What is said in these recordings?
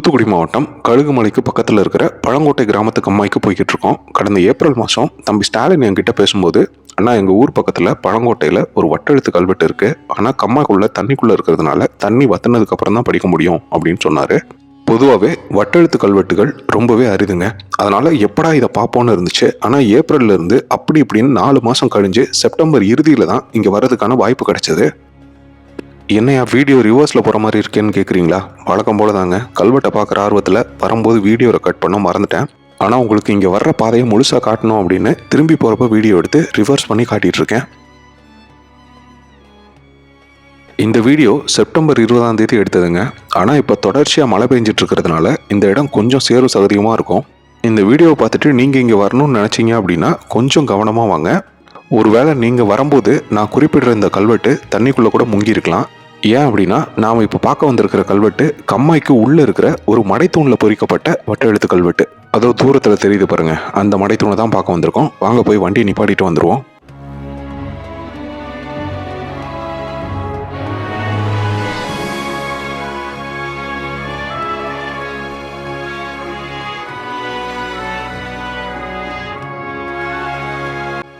தூத்துக்குடி மாவட்டம் கழுகுமலைக்கு பக்கத்தில் இருக்கிற பழங்கோட்டை கிராமத்துக்கு அம்மாய்க்கு போய்கிட்டு இருக்கோம். கடந்த ஏப்ரல் மாதம் தம்பி ஸ்டாலின் என்கிட்ட பேசும்போது அண்ணா எங்கள் ஊர் பக்கத்தில் பழங்கோட்டையில் ஒரு வட்டெழுத்து கல்வெட்டு இருக்குது ஆனால் கம்மாக்குள்ளே தண்ணிக்குள்ளே இருக்கிறதுனால தண்ணி வத்தினதுக்கப்புறம் தான் படிக்க முடியும் அப்படின்னு சொன்னார். பொதுவாகவே வட்டெழுத்து கல்வெட்டுகள் ரொம்பவே அரிதுங்க. அதனால் எப்படா இதை பார்ப்போன்னு இருந்துச்சு. ஆனால் ஏப்ரல்லேருந்து அப்படி இப்படின்னு நாலு மாதம் கழிஞ்சு செப்டம்பர் இறுதியில் தான் இங்கே வர்றதுக்கான வாய்ப்பு கிடைச்சது. என்னையா வீடியோ ரிவர்ஸில் போகிற மாதிரி இருக்கேன்னு கேட்குறீங்களா வழக்கம் போல தாங்க கல்வெட்டை பார்க்குற ஆர்வத்தில் வரும்போது வீடியோவை கட் பண்ண மறந்துட்டேன். ஆனால் உங்களுக்கு இங்கே வர்ற பாதையை முழுசாக காட்டணும் அப்படின்னு திரும்பி போகிறப்ப வீடியோ எடுத்து ரிவர்ஸ் பண்ணி காட்டிகிட்ருக்கேன் இந்த வீடியோ செப்டம்பர் இருபதாம் தேதி எடுத்ததுங்க. ஆனால் இப்போ தொடர்ச்சியாக மழை பெஞ்சிட்டு இருக்கிறதுனால இந்த இடம் கொஞ்சம் சேறு சகதியமாக இருக்கும். இந்த வீடியோவை பார்த்துட்டு நீங்கள் இங்கே வரணும்னு நினச்சிங்க அப்படின்னா கொஞ்சம் கவனமாக வாங்க. ஒருவேளை நீங்கள் வரும்போது நான் குறிப்பிடுற இந்த கல்வெட்டு தண்ணிக்குள்ளே கூட முங்கியிருக்கலாம். ஏன் அப்படின்னா நாம் இப்போ பார்க்க வந்திருக்கிற கல்வெட்டு கம்மாய்க்கு உள்ளே இருக்கிற ஒரு மடைத்தூணில் பொறிக்கப்பட்ட வட்டெழுத்து கல்வெட்டு. அதோ தூரத்தில் தெரியுது பாருங்க. அந்த மடைத்தூணை தான் பார்க்க வந்திருக்கோம். வாங்க போய் வண்டியை நிப்பாட்டிட்டு வந்துடுவோம்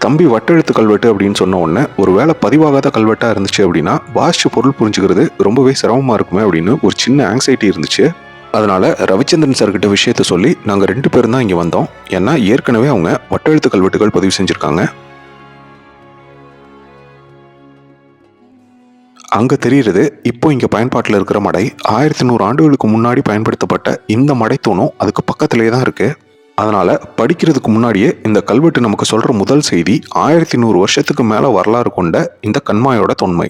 தம்பி வட்டெழுத்து கல்வெட்டு அப்படின்னு சொன்ன உடனே ஒரு வேளை பதிவாகாத கல்வெட்டாக இருந்துச்சு அப்படின்னா வாசிச்சு பொருள் புரிஞ்சுக்கிறது ரொம்பவே சிரமமாக இருக்குமே அப்படின்னு ஒரு சின்ன ஆங்ஸைட்டி இருந்துச்சு. அதனால் ரவிச்சந்திரன் சார்கிட்ட விஷயத்த சொல்லி நாங்கள் ரெண்டு பேரும் தான் இங்கே வந்தோம். ஏன்னா ஏற்கனவே அவங்க வட்டெழுத்து கல்வெட்டுகள் பதிவு செஞ்சுருக்காங்க. அங்கே தெரிகிறது இப்போ இங்கே பயன்பாட்டில் இருக்கிற மடை ஆயிரத்தி நூறு ஆண்டுகளுக்கு முன்னாடி பயன்படுத்தப்பட்ட இந்த மடைத்தூணும் அதுக்கு பக்கத்திலே தான் இருக்குது அதனால் படிக்கிறதுக்கு முன்னாடியே இந்த கல்வெட்டு நமக்கு சொல்கிற முதல் செய்தி ஆயிரத்தி நூறு வருஷத்துக்கு மேலே வரலாறு கொண்ட இந்த கண்மாயோட தொன்மை.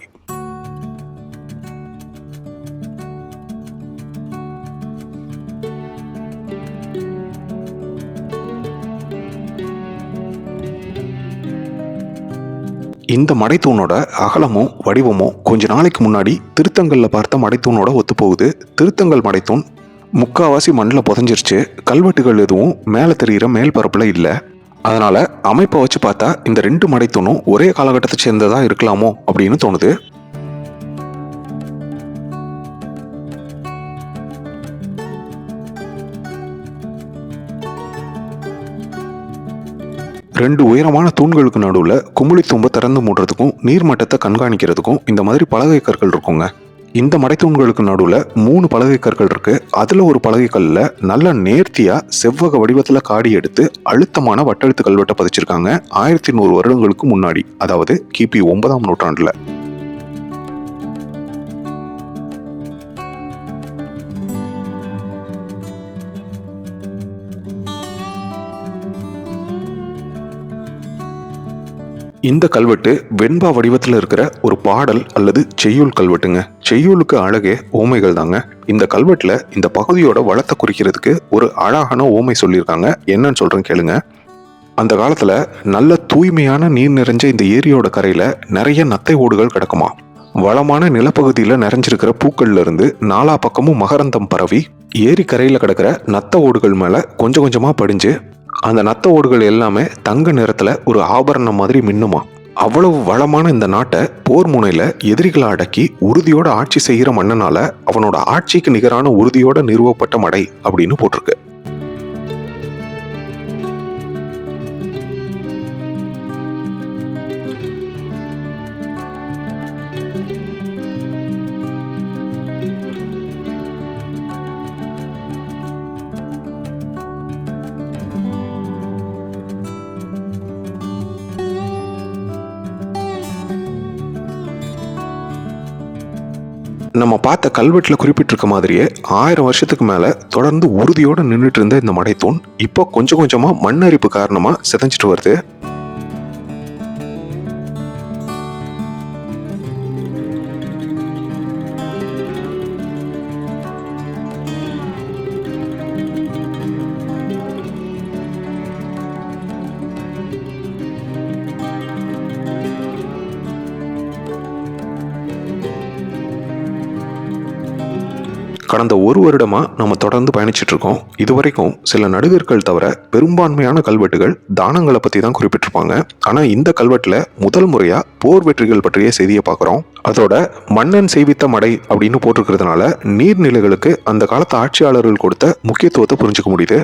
இந்த மடைத்தூணோட அகலமும் வடிவமும் கொஞ்ச நாளைக்கு முன்னாடி திருத்தங்கல்ல பார்த்த மடைத்தூணோட ஒத்துப்போகுது. திருத்தங்கல் மடைத்தூண் முக்காவாசி மண்ணில் புதஞ்சிருச்சு. கல்வெட்டுகள் எதுவும் மேலே தெரிகிற மேல் பரப்பில் இல்லை. அதனால அமைப்பை வச்சு பார்த்தா இந்த ரெண்டு மடைத்தூணும் ஒரே காலகட்டத்தை சேர்ந்ததாக இருக்கலாமோ அப்படின்னு தோணுது. ரெண்டு உயரமான தூண்களுக்கு நடுவில் குமுளி தும்பை திறந்து மூடுறதுக்கும் நீர்மட்டத்தை கண்காணிக்கிறதுக்கும் இந்த மாதிரி பலகை கற்கள் இருக்குங்க. இந்த மடைத்தூண்களுக்கு நடுவில் மூணு பலகை கற்கள் இருக்கு. அதில் ஒரு பலகை கல்லில் நல்ல நேர்த்தியாக செவ்வக வடிவத்தில் காடி எடுத்து அழுத்தமான வட்டெழுத்து கல்வெட்டை பதிச்சிருக்காங்க. ஆயிரத்தி நூறு வருடங்களுக்கு முன்னாடி அதாவது கிபி ஒன்பதாம் நூற்றாண்டில். இந்த கல்வெட்டு வெண்பா வடிவத்தில் இருக்கிற ஒரு பாடல் அல்லது செய்யுள் கல்வெட்டுங்க. செய்யுளுக்கு அழகே ஓமைகள் தாங்க. இந்த கல்வெட்டில் இந்த பகுதியோட வளத்தை குறிக்கிறதுக்கு ஒரு அழகான ஓமை சொல்லியிருக்காங்க. என்னன்னு சொல்கிறேன் கேளுங்க. அந்த காலத்தில் நல்ல தூய்மையான நீர் நிறைஞ்ச இந்த ஏரியோட கரையில் நிறைய நத்தை ஓடுகள் கிடக்குமா. வளமான நிலப்பகுதியில் நிறைஞ்சிருக்கிற பூக்கள்ல இருந்து நாலா பக்கமும் மகரந்தம் பரவி ஏரி கரையில் கிடக்கிற நத்த ஓடுகள் மேலே கொஞ்சம் கொஞ்சமாக படிஞ்சு அந்த நத்த ஓடுகள் எல்லாமே தங்க நிறத்தில் ஒரு ஆபரணம் மாதிரி மின்னுமா? அவ்வளவு வளமான இந்த நாட்டை போர் முனையில எதிரிகளை அடக்கி உறுதியோட ஆட்சி செய்கிற மன்னனால அவனோட ஆட்சிக்கு நிகரான உறுதியோட நிறுவப்பட்ட மடை அப்படின்னு போட்டிருக்கு. நம்ம பார்த்த கல்வெட்டில் குறிப்பிட்டிருக்க மாதிரியே ஆயிரம் வருஷத்துக்கு மேலே தொடர்ந்து உறுதியோடு நின்றுட்டு இருந்த இந்த மடைத்தூண் இப்போ கொஞ்சம் கொஞ்சமாக மண்ணரிப்பு காரணமாக சிதைஞ்சிட்டு வருது. கடந்த ஒரு வருடமாக நம்ம தொடர்ந்து பயணிச்சிட்ருக்கோம் இதுவரைக்கும் சில நடுகர்கள் தவிர பெரும்பான்மையான கல்வெட்டுகள் தானங்களை பற்றி தான் குறிப்பிட்டிருப்பாங்க. ஆனால் இந்த கல்வெட்டில் முதல் முறையாக போர் வெற்றிகள் பற்றிய செய்தியை பார்க்குறோம். அதோட மன்னன் செய்வித்த மடை அப்படின்னு போட்டிருக்கிறதுனால நீர்நிலைகளுக்கு அந்த காலத்து ஆட்சியாளர்கள் கொடுத்த முக்கியத்துவத்தை புரிஞ்சுக்க முடியுது.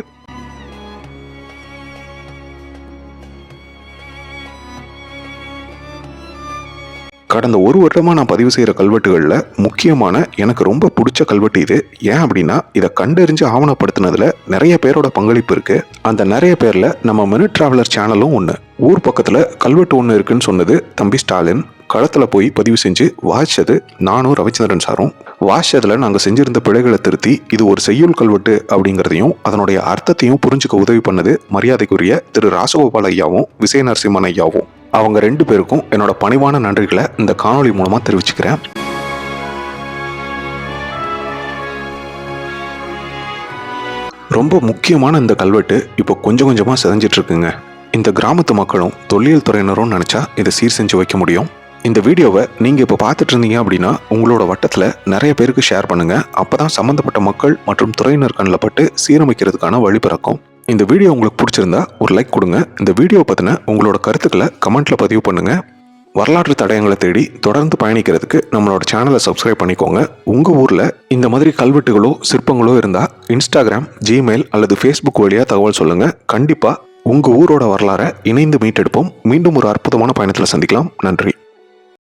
கடந்த ஒரு வருடமாக நான் பதிவு செய்கிற கல்வெட்டுகளில் முக்கியமான எனக்கு ரொம்ப பிடிச்ச கல்வெட்டு இது. ஏன் அப்படின்னா இதை கண்டறிஞ்சு ஆவணப்படுத்தினதில் நிறைய பேரோட பங்களிப்பு இருக்குது அந்த நிறைய பேரில் நம்ம மினிட் ட்ராவலர் சேனலும் ஒன்று ஊர் பக்கத்தில் கல்வெட்டு ஒன்று இருக்குன்னு சொன்னது தம்பி ஸ்டாலின். களத்தில் போய் பதிவு செஞ்சு வாசிச்சது நானும் ரவிச்சந்திரன் சாரும். வாசிச்சதில் நாங்கள் செஞ்சிருந்த பிழைகளை திருத்தி இது ஒரு செய்யுள் கல்வெட்டு அப்படிங்கிறதையும் அதனுடைய அர்த்தத்தையும் புரிஞ்சுக்க உதவி பண்ணது மரியாதைக்குரிய திரு ராசகோபால் ஐயாவும் விசய நரசிம்மன் ஐயாவும். அவங்க ரெண்டு பேருக்கும் என்னோட பணிவான நன்றிகளை இந்த காணொளி மூலமாக தெரிவிச்சுக்கிறேன். ரொம்ப முக்கியமான இந்த கல்வெட்டு இப்போ கொஞ்சம் கொஞ்சமாக செதஞ்சிட்டு இருக்குங்க. இந்த கிராமத்து மக்களும் தொல்லியல் துறையினரும் நினச்சா இதை சீர் செஞ்சு வைக்க முடியும். இந்த வீடியோவை நீங்கள் இப்போ பார்த்துட்டு இருந்தீங்க அப்படின்னா உங்களோட வட்டத்தில் நிறைய பேருக்கு ஷேர் பண்ணுங்கள் அப்போ தான் சம்மந்தப்பட்ட மக்கள் மற்றும் துறையினர் கண்ணில் பட்டு சீரமைக்கிறதுக்கான வழி பிறக்கும். இந்த வீடியோ உங்களுக்கு பிடிச்சிருந்தா ஒரு லைக் கொடுங்க. இந்த வீடியோ பற்றின உங்களோட கருத்துக்களை கமெண்ட்டில் பதிவு பண்ணுங்கள் வரலாற்று தடயங்களை தேடி தொடர்ந்து பயணிக்கிறதுக்கு நம்மளோட சேனலை சப்ஸ்கிரைப் பண்ணிக்கோங்க. உங்கள் ஊரில் இந்த மாதிரி கல்வெட்டுகளோ சிற்பங்களோ இருந்தால் இன்ஸ்டாகிராம் ஜிமெயில் அல்லது ஃபேஸ்புக் வழியாக தகவல் சொல்லுங்கள் கண்டிப்பாக உங்கள் ஊரோட வரலாறை இணைந்து மீட்டெடுப்போம். மீண்டும் ஒரு அற்புதமான பயணத்தில் சந்திக்கலாம். நன்றி.